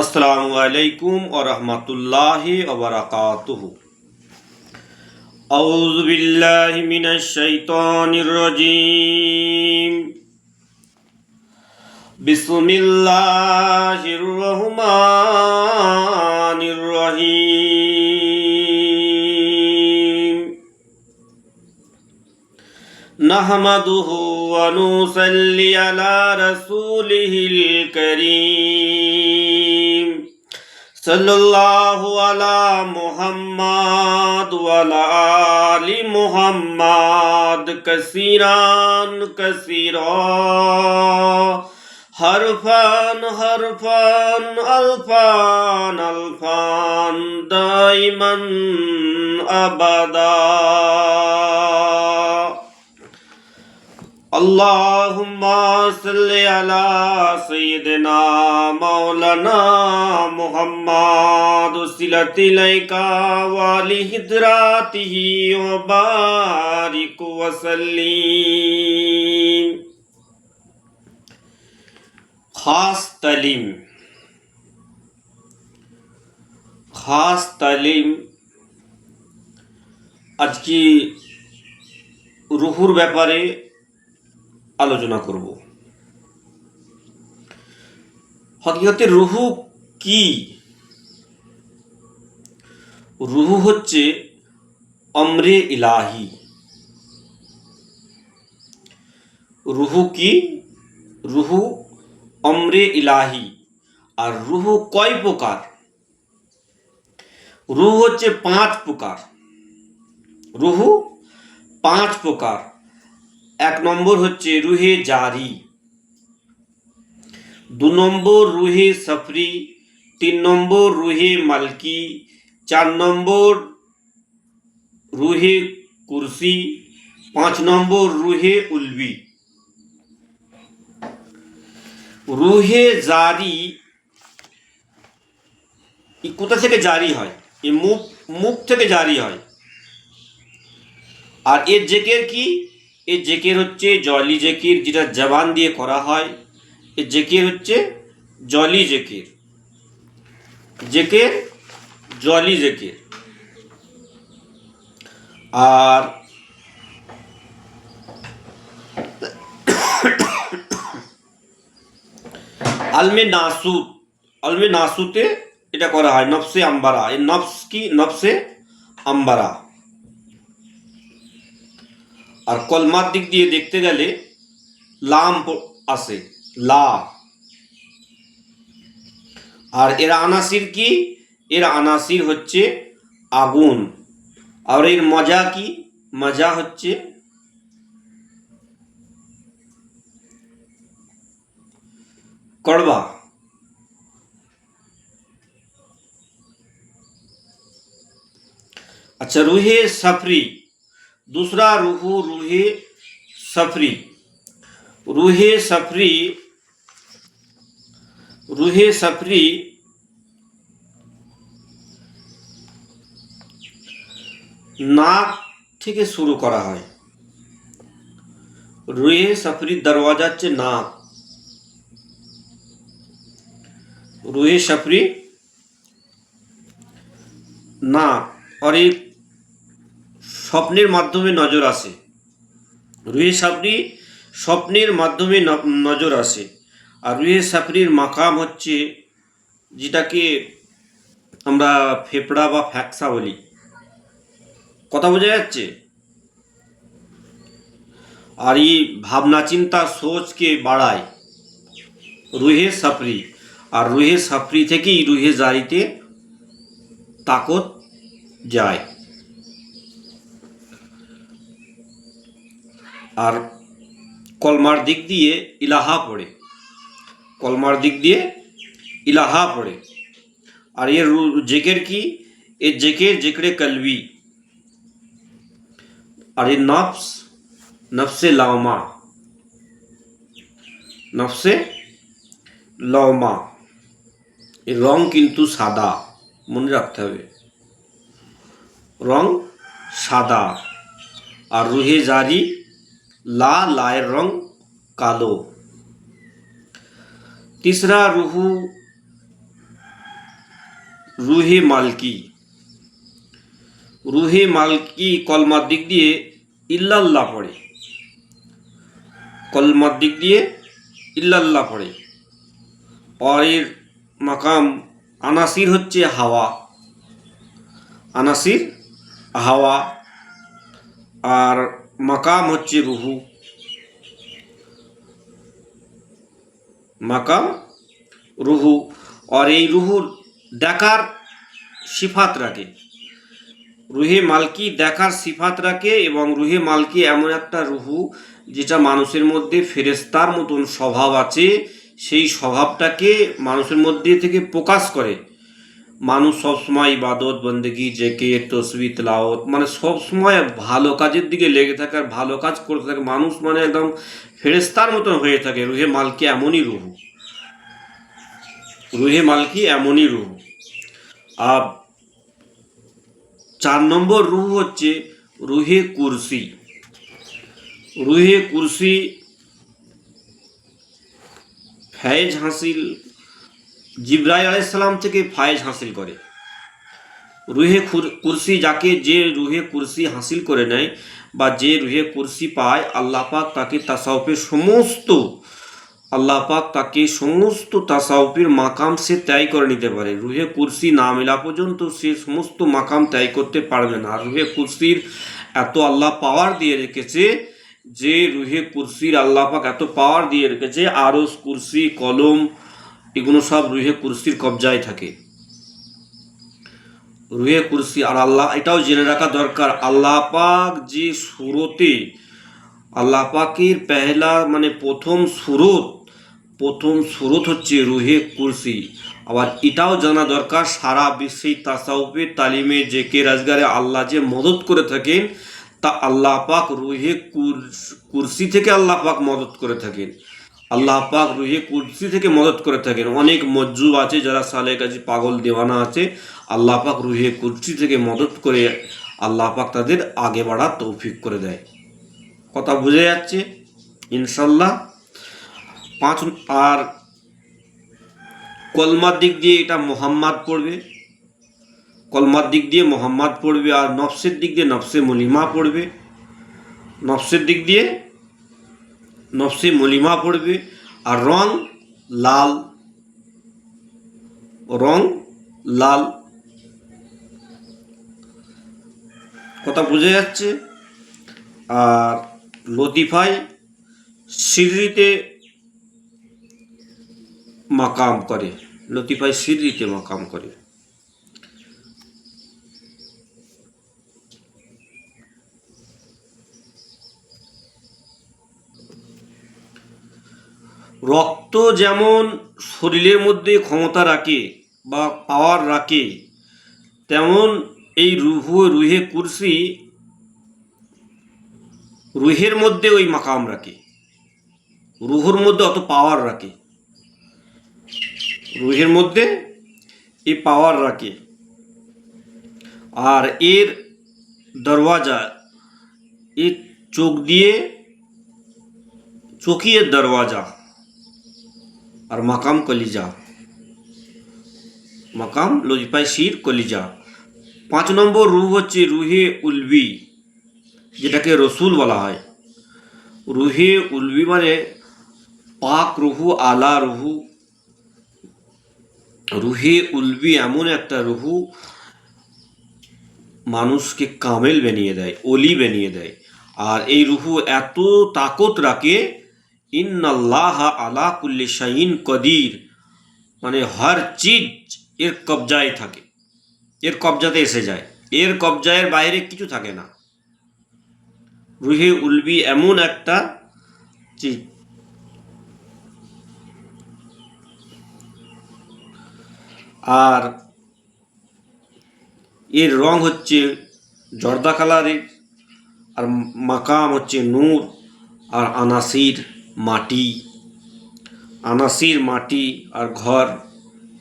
আসসালামু আলাইকুম ও রহমতুল্লাহ ওবরাকাতুহু أعوذ بالله من الشيطان الرجيم بسم الله الرحمن الرحيم نحمده ونصلي على رسوله الكريم صلى الله على محمد وعلى آل محمد. كثيرا كثيرا. حرفا حرفا ألفا ألفا. دائما أبدا. अल्लाहुम्मा सल्लि अला सय्यिदिना मौलाना मुहम्मद सिलतिलैका वाली हिजरातिही व बारिक वसल्लिम खास तलीम, खास तालीम আজকে রুহুর ব্যাপারে আলোচনা করব। হকিকতে রুহু কি? রুহু হচ্ছে অমরে ইলাহি। রুহু কি? রুহু অমরে ইলাহি। আর রুহু কয় প্রকার? রুহু হচ্ছে পাঁচ প্রকার। রুহু পাঁচ প্রকার। এক নম্বর হচ্ছে রুহে জারি। দু নম্বর রুহে সফরি, তিন নম্বর রুহে মালকি, চার নম্বর রুহে কুরসি, পাঁচ নম্বর রুহে উলবি। রুহে জারি ই কোথা থেকে জারি হয়? এ মুখ মুখ থেকে জারি হয়। আর এর জেকের কি? এ জেকের হচ্ছে জলি জেকির যেটা জবান দিয়ে করা হয়, এ জেকের হচ্ছে জলি জেকের। জেকের, জলি জেকের। আর আলমে নাসুত, আলমে নাসুতে এটা করা হয়, নফসে আম্বারা। এই নফস কি? নফসে আম্বারা। আর কলমার দিক দিয়ে দেখতে গেলে লাম প- আসে লা আর এর আনাসির কি এর আনাসির হচ্ছে আগুন আর এর মজা কি মজা হচ্ছে कड़वा अच्छा रूहे सफरी दूसरा रूहू रूहे सफरी रूहे सफरी रूहे सफरी নাক থেকে শুরু করা হয় রুহে সফরি দরওয়াজা হচ্ছে নাক রুহে সফরি না আর এই স্বপ্নের মাধ্যমে নজর আসে। রুহে সাফরি স্বপ্নের মাধ্যমে নজর আসে। আর রুহে সাফরির মাকাম হচ্ছে যেটাকে আমরা ফেফড়া বা ফ্যাকসা বলি। কথা বোঝা যাচ্ছে? আর এই ভাবনা চিন্তা সোচকে বাড়ায় রুহে সাফরি আর রুহে সাফরি থেকেই রুহে জারিতে তাকত যায়। আর কলমার দিক দিয়ে ইলাহা পড়ে। কলমার দিক দিয়ে ইলাহা পড়ে। আর এর জেকের কি? এর জেকের জেকড়ে কলবি। আর এর নফস, নফসে লাওমা। নফসে লওমা। এর রং কিন্তু সাদা, মনে রাখতে হবে। রং সাদা। আর রুহে জারি লা লায়ের রং কালো তিসরা রুহু রুহে মালকি রুহে মালকি কলমার দিক দিয়ে ইল্লাল্লাহ পড়ে কলমার দিক দিয়ে ইল্লাল্লাহ পড়ে পরের মাকাম, আনাসির হচ্ছে হাওয়া। আনাসির হাওয়া। আর মাকাম হচ্ছে রুহু মাকাম, রুহু, আর এই রুহুর দেখার সিফাত রাখে রুহে মালকি দেখার সিফাত রাখে এবং রুহে মালকি এমন একটা রুহু যেটা মানুষের মধ্যে ফেরেস্তার মতন স্বভাব আছে, সেই স্বভাবটাকে মানুষের মধ্যে থেকে প্রকাশ করে। মানুষ সবসময় ইবাদত, বন্দেগি, জেকে তসবি তেলাওত মানে সবসময় ভালো কাজের দিকে লেগে থাকে আর ভালো কাজ করতে থাকে। মানুষ মানে একদম ফেরেস্তার মতন হয়ে থাকে। রুহে মালকি এমনই রুহু। রুহে মালকি এমনই রুহু। আর চার নম্বর রুহ হচ্ছে রুহে কুরসি। রুহে কুরসি ফয়েজ হাসিল জিব্রাইল আলাইসাল্লাম থেকে ফায়েজ হাসিল করে। রুহে কুরসি যাকে যে রুহে কুরসি হাসিল করে নেয় বা যে রুহে কুরসি পায়, আল্লাহ পাক তাকে তাসাউফের সমস্ত আল্লাহ পাক তাকে সমস্ত তাসাউফের মাকাম সে ত্যাগ করে নিতে পারে। রুহে কুরসি না মেলা পর্যন্ত সে সমস্ত মাকাম ত্যাগ করতে পারবে না। রুহে কুরসির এত আল্লাহ পাওয়ার দিয়ে রেখেছে যে, রুহে কুরসির আল্লাহ পাক এত পাওয়ার দিয়ে রেখেছে, আরস, কুরসি, কলম এগুলো সব রুহে কুরসির কবজায় থাকে। রুহে কুরসি আর আল্লাহ, এটাও জেনে রাখা দরকার। আল্লাহ পাক যে সুরতে, আল্লাহ পাকের পেহলা মানে প্রথম সুরত প্রথম সুরত হচ্ছে রুহে কুরসি। আবার এটাও জানা দরকার, সারা বিশ্বেই তাসাউফের তালিমে যে কে রাজগারে আল্লাহ যে মদত করে থাকেন, তা আল্লাহ পাক রুহে কুর- কুরসি থেকে আল্লাহ পাক মদত করে থাকেন। আল্লাহ পাক রুহে কুরসি থেকে মদত করে থাকেন। অনেক মজ্জুব আছে যারা সালে কাজে পাগল দেওয়ানা আছে। আল্লাহ পাক রুহে কুরসি থেকে মদত করে আল্লাহ পাক তাদের আগে বাড়ার তৌফিক করে দেয়। কথা বুঝে যাচ্ছে? ইনশাল্লাহ পাঁচ, আর কলমার দিক দিয়ে এটা মোহাম্মদ পড়বে। কলমার দিক দিয়ে মোহাম্মদ পড়বে আর নফসের দিক দিয়ে নফসে মলিমা পড়বে। নফসের দিক দিয়ে নফসে মলিমা পড়বে আর রং লাল রং লাল। কথা বুঝে যাচ্ছে? আর লতিফাই সিররিতে মাকাম করে লতিফাই সিররিতে মাকাম করে। রক্ত যেমন শরীরের মধ্যে ক্ষমতা রাখে বা পাওয়ার রাখে, তেমন এই রুহু রুহে কুরসি রুহের মধ্যে ওই মাকাম রাখে। রুহুর মধ্যে অত পাওয়ার রাখে। রুহের মধ্যে এই পাওয়ার রাখে। আর এর দরওয়াজা, এর চোখ দিয়ে চোখিয়ের দরওয়াজা আর মাকাম কলিজা মাকাম লজিপাই শির কলিজা পাঁচ নম্বর রুহ হচ্ছে রুহে উলবি যেটাকে রসুল বলা হয় রুহে উলবি মানে পাক রুহু আলা রুহু রুহে উলবি এমন একটা রুহু মানুষকে কামেল বানিয়ে দেয় অলি বানিয়ে দেয় আর এই রুহু এত তাকত রাখে ইন্নাল্লাহ আলা কুল্লি শাহিন কদির। মানে হর চিজ এর কবজায় থাকে। এর কবজাতে এসে যায়। এর কবজায়ের বাইরে কিছু থাকে না। রুহে উলবি এমন একটা চিজ। আর এর রং হচ্ছে জর্দা কালারের, আর মাকাম হচ্ছে নূর, আর আনাসির। মাটি, আনাসির মাটি আর ঘর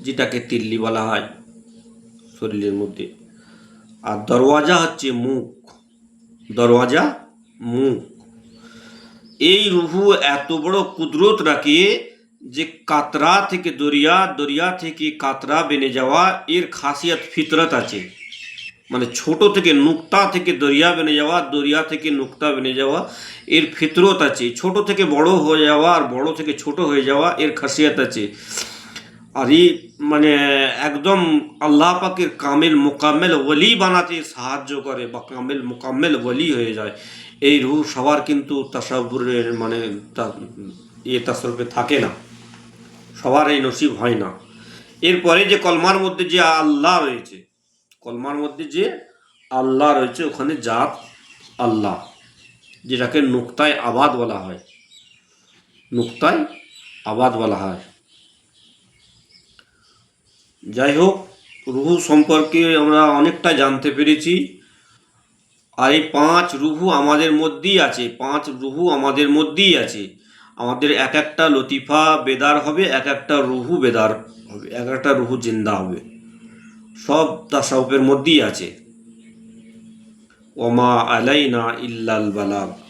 যেটাকে তিল্লি বলা হয় শরীরের মধ্যে। আর দরওয়াজা হচ্ছে মুখ। দরওয়াজা, মুখ। এই রুহু এত বড় কুদরত রাখে যে কাতরা থেকে দরিয়া দরিয়া থেকে কাতরা বেনে যাওয়া এর খাসিয়াত ফিতরত আছে। মানে ছোট থেকে নুক্তা থেকে দরিয়া বেনে যাওয়া, দরিয়া থেকে নুক্তা বেনে যাওয়া, এর ফিতরত আছে। ছোট থেকে বড় হয়ে যাওয়া আর বড় থেকে ছোট হয়ে যাওয়া, এর খাসিয়াত আছে। আর এই মানে একদম আল্লাহ পাকের কামেল মোকাম্মেল ওলি বানাতে সাহায্য করে বা কামেল মোকাম্মেল ওলি হয়ে যায়। এই রুহ সবার কিন্তু তাসাবুরের মানে ইয়ে তাসরফে থাকে না। সবার এই নসিব হয় না। এরপরে যে কলমার মধ্যে যে আল্লাহ রয়েছে কলমার মধ্যে যে আল্লাহ রয়েছে, ওখানে জাত আল্লাহ, যেটাকে নুক্তায় আবাদ বলা হয়। নুক্তায় আবাদ বলা হয়। যাই হোক, রুহু সম্পর্কে আমরা অনেকটা জানতে পেরেছি। আর এই পাঁচ রুহু আমাদের মধ্যেই আছে, পাঁচ রুহু আমাদের মধ্যেই আছে। আমাদের এক একটা লতিফা বেদার হবে, এক একটা রুহু বেদার হবে, এক একটা রুহু জিন্দা হবে। সব তাসাউপের মধ্যেই আছে। ওমা আলাইনা ইল্লাল বালাগ।